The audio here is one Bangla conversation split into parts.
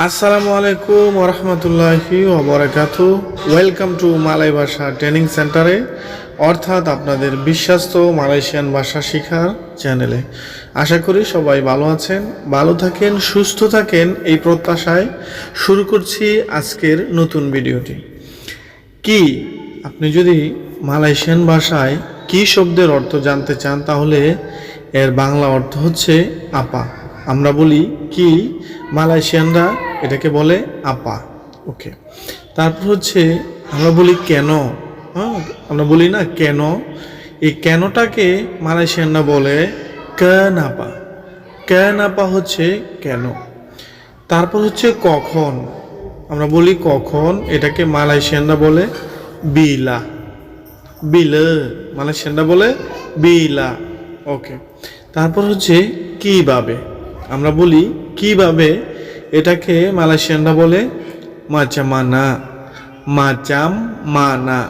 আসসালামু আলাইকুম ওরহমতুল্লাহি ওবরাকাত। ওয়েলকাম টু মালাই ভাষা ট্রেনিং সেন্টারে অর্থাৎ আপনাদের বিশ্বস্ত মালয়েশিয়ান ভাষা শেখার চ্যানেলে আশা করি সবাই ভালো আছেন, ভালো থাকেন, সুস্থ থাকেন এই প্রত্যাশায় শুরু করছি আজকের নতুন ভিডিওটি। কি, আপনি যদি মালয়েশিয়ান ভাষায় কি শব্দের অর্থ জানতে চান তাহলে এর বাংলা অর্থ হচ্ছে আপা। আমরা বলি কি? মালয়েশিয়ানরা এটাকে বলে আপা। ওকে। তারপর হচ্ছে আমরা বলি কেন? হ্যাঁ আমরা বলি না কেন? এই কেনটাকে মালয়েশিয়ানরা বলে কেন আপা। কেন আপা হচ্ছে কেন? তারপর হচ্ছে কখন? আমরা বলি কখন? এটাকে মালয়েশিয়ানরা বলে বিলা। বিল। মালয়েশিয়ানরা বলে বিলা। ওকে। তারপর হচ্ছে কীভাবে? আমরা বলি কীভাবে এটাকে মালয়েশিয়ানরা বলে মাচামানা। মাচাম মানা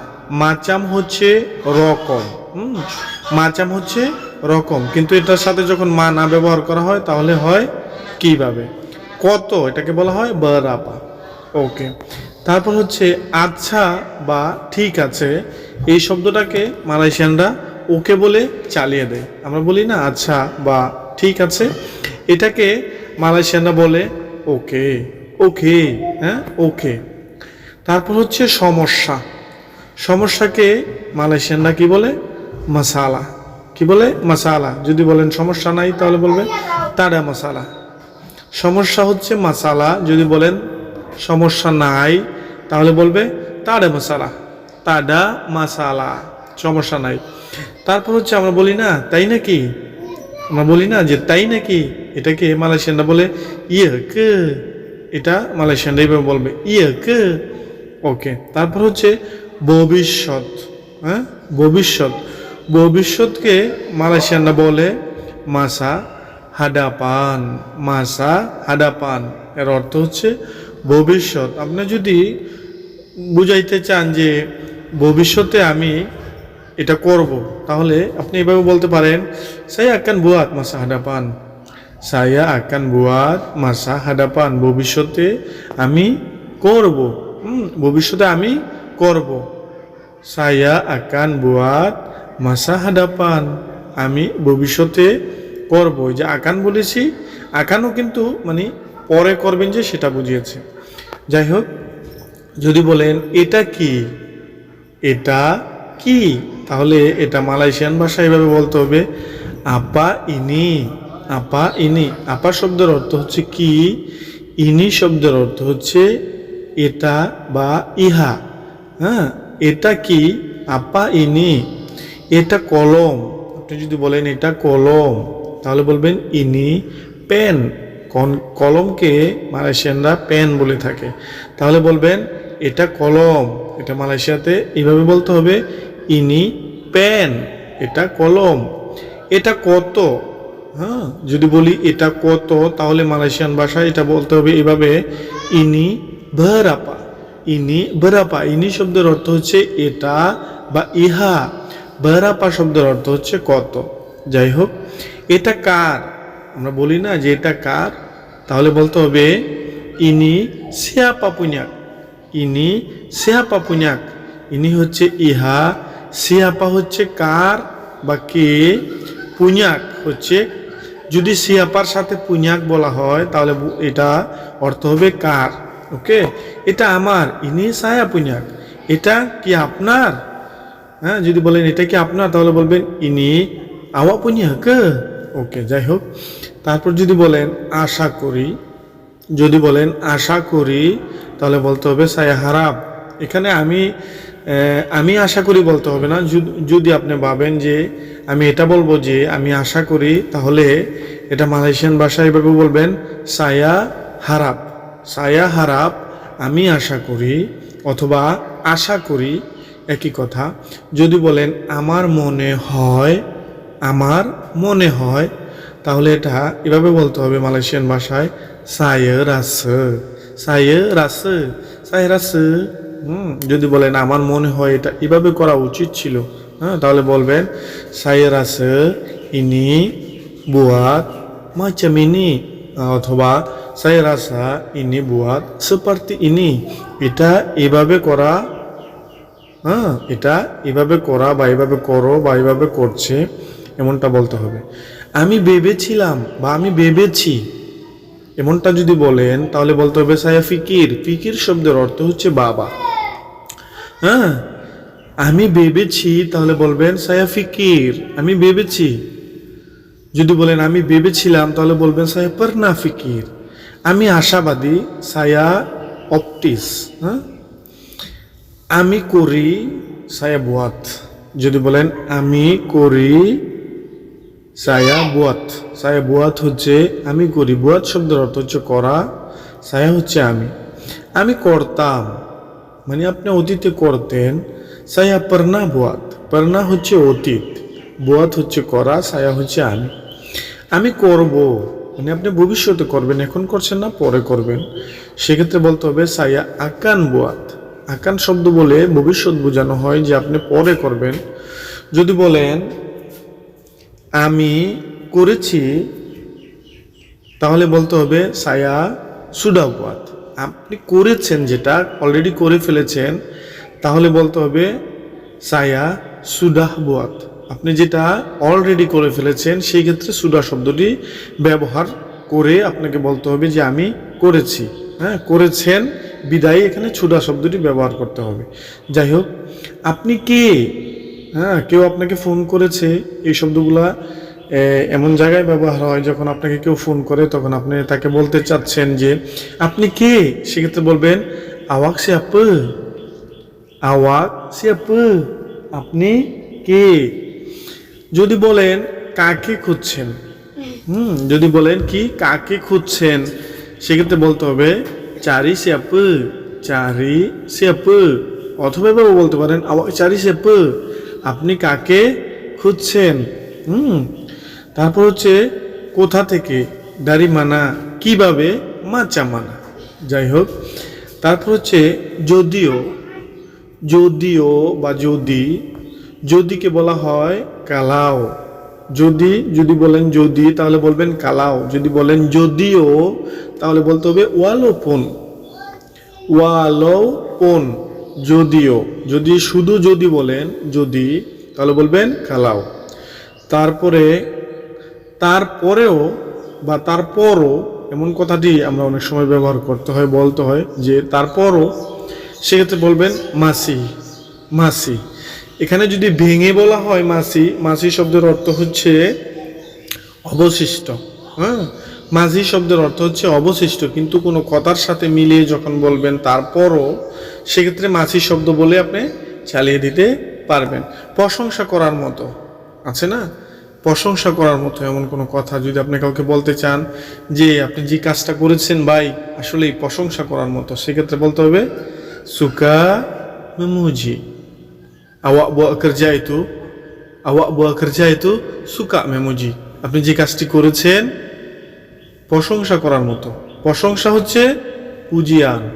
মাচাম হচ্ছে রকম মাচাম হচ্ছে রকম। কিন্তু এটার সাথে যখন মানা ব্যবহার করা হয়, তাহলে হয় কীভাবে? কত? এটাকে বলা হয় বরাপা ওকে। তারপর হচ্ছে আচ্ছা বা ঠিক আছে, এই শব্দটাকে মালয়েশিয়ানরা ওকে বলে চালিয়ে দেয়। আমরা বলি না আচ্ছা বা ঠিক আছে এটাকে মালয়েশিয়ানরা বলে ওকে ওকে হ্যাঁ ওকে। তারপর হচ্ছে সমস্যা। সমস্যাকে মালয়েশিয়ানরা কি বলে? মশালা কি বলে? মশালা যদি বলেন সমস্যা নাই, তাহলে বলবে তারা মশালা সমস্যা হচ্ছে মাসালা। যদি বলেন সমস্যা নাই, তাহলে বলবে তারে মশালা তাডা মশালা সমস্যা নাই। তারপর হচ্ছে আমরা বলি না, তাই নাকি? আমরা বলি না যে তাই নাকি? এটাকে মালয়েশিয়ানরা বলে ইয়ে এটা মালয়েশিয়ানরা এইভাবে বলবে ইয়ে ওকে, তারপর হচ্ছে ভবিষ্যৎ হ্যাঁ? ভবিষ্যৎ। ভবিষ্যৎকে মালয়েশিয়ানরা বলে মাসা হাডাপান মাসা হাডাপান। এর অর্থ হচ্ছে ভবিষ্যৎ। আপনি যদি বুঝাইতে চান যে ভবিষ্যতে আমি এটা করব, তাহলে আপনি এভাবে বলতে পারেন saya akan buat মাসা hadapan saya akan buat masa hadapan ভবিষ্যতে আমি করব ভবিষ্যতে আমি করব saya akan buat masa hadapan আমি ভবিষ্যতে করব যে আকান বলেছি, আকানও কিন্তু মানে পরে করবেন যে সেটা বুঝিয়েছে। যাই হোক, যদি বলেন, এটা কি? এটা কি? তাহলে এটা মালয়েশিয়ান ভাষা এভাবে বলতে হবে। আপা ইনি আপা, ইনি। আপা শব্দের অর্থ হচ্ছে কি? ইনি শব্দের অর্থ হচ্ছে এটা বা ইহা। হ্যাঁ? এটা কি? আপা, ইনি। এটা কলম। আপনি যদি বলেন এটা কলম, তাহলে বলবেন ইনি পেন। কলমকে মালয়েশিয়ানরা পেন বলে থাকে। তাহলে বলবেন এটা কলম। এটা মালয়েশিয়াতে এইভাবে বলতে হবে, ইনি পেন, এটা কলম। এটা কত? হ্যাঁ যদি বলি এটা কত, তাহলে মালয়েশিয়ান ভাষায় এটা বলতে হবে এভাবে, ইনি বেরাপা ইনি বেরাপা, ইনি শব্দের অর্থ হচ্ছে এটা বা ইহা, বেরাপা শব্দের অর্থ হচ্ছে কত। যাই হোক, এটা কার? আমরা বলি না যে এটা কার, তাহলে বলতে হবে ইনি সিয়াপা পুণ্যাক ইনি সিয়াপা পুণ্যাক ইনি হচ্ছে ইহা, সিয়াপা হচ্ছে কার বা কে? পুনিয়াক হচ্ছে যদি সিয়াপার সাথে পুণ্যাক বলা হয়, তাহলে এটা অর্থ হবে কার? ওকে? এটা আমার। ইনি সায়া পুণ্যাক এটা কি আপনার? হ্যাঁ যদি বলেন এটা কি আপনার, তাহলে বলবেন ইনি আওয়া পুণ্যাক ওকে, যাই হোক। তারপর যদি বলেন আশা করি, যদি বলেন আশা করি, তাহলে বলতে হবে সায়া হারাপ এখানে আমি আমি আশা করি বলতে হবে না। যদি- আপনি ভাবেন যে আমি এটা বলব যে আমি আশা করি, তাহলে এটা মালয়েশিয়ান ভাষায় এভাবে বলবেন, সায়া হারাপ। সায়া হারাপ, আমি আশা করি অথবা আশা করি একই কথা। যদি বলেন, আমার মনে হয়, আমার মনে হয়, তাহলে এটা এভাবে বলতে হবে মালয়েশিয়ান ভাষায় সায়ে রাস সায়ে রাস সায় রাস যদি বলেন, আমার মনে হয় এটা এভাবে করা উচিত ছিল হ্যাঁ তাহলে বলবেন সায়ে রাস ইনি বুয়াত ini অথবা rasa ini buat seperti ini এটা এভাবে করা হ্যাঁ এটা এভাবে করা বা এভাবে করো বা এভাবে করছে, এমনটা বলতে হবে। আমি ভেবেছিলাম বা আমি ভেবেছি, এমনটা যদি বলেন, তাহলে বলতে হবে সায়া ফিকির ফিকির শব্দের অর্থ হচ্ছে বাবা। হ্যাঁ আমি ভেবেছি, তাহলে বলবেন, সায়া ফিকির, আমি ভেবেছি। যদি বলেন, আমি ভেবেছিলাম, তাহলে বলবেন, সায়া পরনা ফিকির। আমি আশাবাদী, সায়া অপটিস হ্যাঁ? আমি করি, সায়া বুয়াত। যদি বলেন, আমি করি, সায়া বুয়াত। সায়া বুয়াত হচ্ছে, আমি করি, বুয়াত শব্দের অর্থ হচ্ছে করা, সায়া হচ্ছে আমি। আমি করতাম মানে আপনি অতীতে করতেন সায়া পরনা বুয়াত। পরনা হচ্ছে অতীত, বুয়াত হচ্ছে করা সায়া হচ্ছে আমি। আমি করব মানে আপনি ভবিষ্যতে করবেন, এখন করছেন না, পরে করবেন। সেক্ষেত্রে বলতে হবে সায়া আকান বুয়াত। আকান শব্দ বলে ভবিষ্যৎ বোঝানো হয় যে আপনি পরে করবেন। যদি বলেন, আমি করেছি, তাহলে বলতে হবে সায়া সুডাবাদ আপনি করেছেন যেটা অলরেডি করে ফেলেছেন, তাহলে বলতে হবে, সায়া সুডাহবাদ আপনি যেটা অলরেডি করে ফেলেছেন, সেই ক্ষেত্রে সুডা শব্দটি ব্যবহার করে আপনাকে বলতে হবে যে আমি করেছি। হ্যাঁ করেছেন, বিদায়, এখানে ছুডা শব্দটি ব্যবহার করতে হবে। যাই হোক, আপনি কে? হ্যাঁ কেউ আপনাকে ফোন করেছে, এই শব্দগুলা এমন জায়গায় ব্যবহার হয় যখন আপনাকে কেউ ফোন করে, তখন আপনি তাকে বলতে চাচ্ছেন যে, আপনি কে? সেক্ষেত্রে বলবেন, আওয়াক সে আপ আওয়াক সে আপ আপনি কে? যদি বলেন, কাকে খুঁজছেন? হুম, যদি বলেন কি, কাকে খুঁজছেন? সেক্ষেত্রে বলতে হবে, চারি সে আপ চারি সে আপ অথবা বলতে পারেন আওয়াক চারি সে আপ আপনি কাকে খুঁজছেন? হুম। তারপর হচ্ছে, কোথা থেকে দাড়ি মানা, কীভাবে মাচা মানা? যাই হোক তারপর হচ্ছে, যদিও যদিও বা যদি, যদিকে বলা হয় কালাও। যদি যদি বলেন যদি, তাহলে বলবেন কালাও। যদি বলেন যদিও, তাহলে বলতে হবে ওয়ালোপন। ওয়ালোপন, যদিও। যদি শুধু যদি বলেন যদি, তাহলে বলবেন কালাও। তারপরে তারপরেও বা তারপরও এমন কথাটি আমরা অনেক সময় ব্যবহার করতে হয়, বলতে হয় যে তারপরও সেক্ষেত্রে বলবেন মাসি মাসি। এখানে যদি ভেঙে বলা হয় মাসি মাসি শব্দের অর্থ হচ্ছে অবশিষ্ট। হ্যাঁ? মাঝি শব্দের অর্থ হচ্ছে অবশিষ্ট, কিন্তু কোনো কথার সাথে মিলিয়ে যখন বলবেন তারপরও সেক্ষেত্রে মাঝি শব্দ বলে আপনি চালিয়ে দিতে পারবেন। প্রশংসা করার মতো, আছে না? প্রশংসা করার মতো এমন কোনো কথা যদি আপনি কাউকে বলতে চান যে আপনি যে কাজটা করেছেন ভাই, আসলেই প্রশংসা করার মতো, সেক্ষেত্রে বলতে হবে, সুকা মেমুজি kerja itu awak buat kerja itu suka memuji আপনি যে কাজটি করেছেন, প্রশংসা করার মতো। প্রশংসা হচ্ছে পুজিয়ান।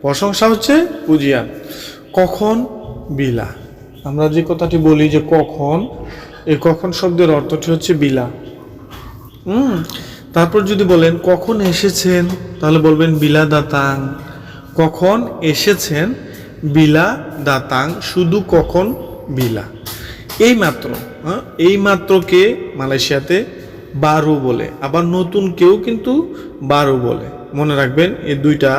প্রশংসা হচ্ছে পুজিয়ান। কখন? বিলা। আমরা যে কথাটি বলি যে কখন এই কখন শব্দের অর্থটি হচ্ছে বিলা। হুম, তারপর যদি বলেন, কখন এসেছেন? তাহলে বলবেন বিলা দাতাং কখন এসেছেন? বিলা দাতাং শুধু কখন? বিলা। এই মাত্র হ্যাঁ এই মাত্রকে মালয়েশিয়াতে বারু বলে। আবার নতুন কেউ কিন্তু বারু বলে। মনে রাখবেন, এই দুইটা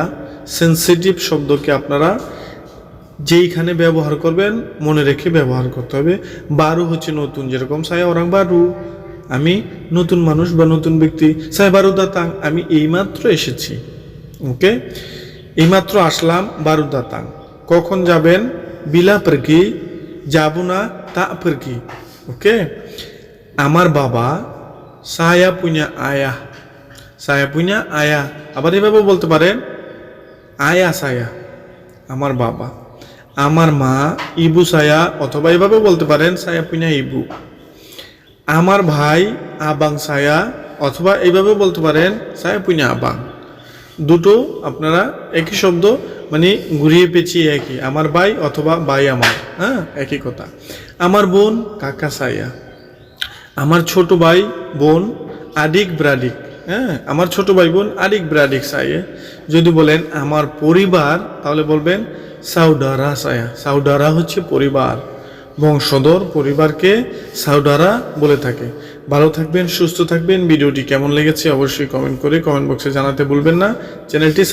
সেন্সিটিভ শব্দকে আপনারা যেইখানে ব্যবহার করবেন, মনে রেখে ব্যবহার করতে হবে। বারু হচ্ছে নতুন, যেরকম সায়া ওরাং বারু। আমি নতুন মানুষ বা নতুন ব্যক্তি সায়া বারু দাতাং আমি এইমাত্র এসেছি। ওকে এইমাত্র আসলাম বারু দাতাং কখন যাবেন? বিলা pergi যাব না তা pergi ওকে আমার বাবা সায়া punya আয়া। সায়া punya আয়া। আবার এভাবে বলতে পারেন, আয়া সায়া। আমার বাবা। আমার মা ইবু সায়া, অথবা এভাবে বলতে পারেন সায়া পুnya ইবু। আমার ভাই আবাং সায়া, অথবা এইভাবে বলতে পারেন সায়া পুnya আবাং। দুটো আপনারা একই শব্দ মানে ঘুরিয়ে পেঁচিয়ে একই, আমার ভাই অথবা ভাই আমার হ্যাঁ একই কথা। আমার বোন কাকা সায়া, আমার ছোট ভাই বোন আডিক ব্রাডিক হ্যাঁ আমার ছোট ভাই বোন আরিক ব্রাডিক সাইয়ে যদি বলেন আমার পরিবার, তাহলে বলবেন সাউডারা সায়া। সাউডারা হচ্ছে পরিবার। বংশধর পরিবারকে সাউডারা বলে থাকে। ভালো থাকবেন, সুস্থ থাকবেন। ভিডিওটি কেমন লেগেছে অবশ্যই কমেন্ট করে কমেন্ট বক্সে জানাতে ভুলবেন না। চ্যানেলটি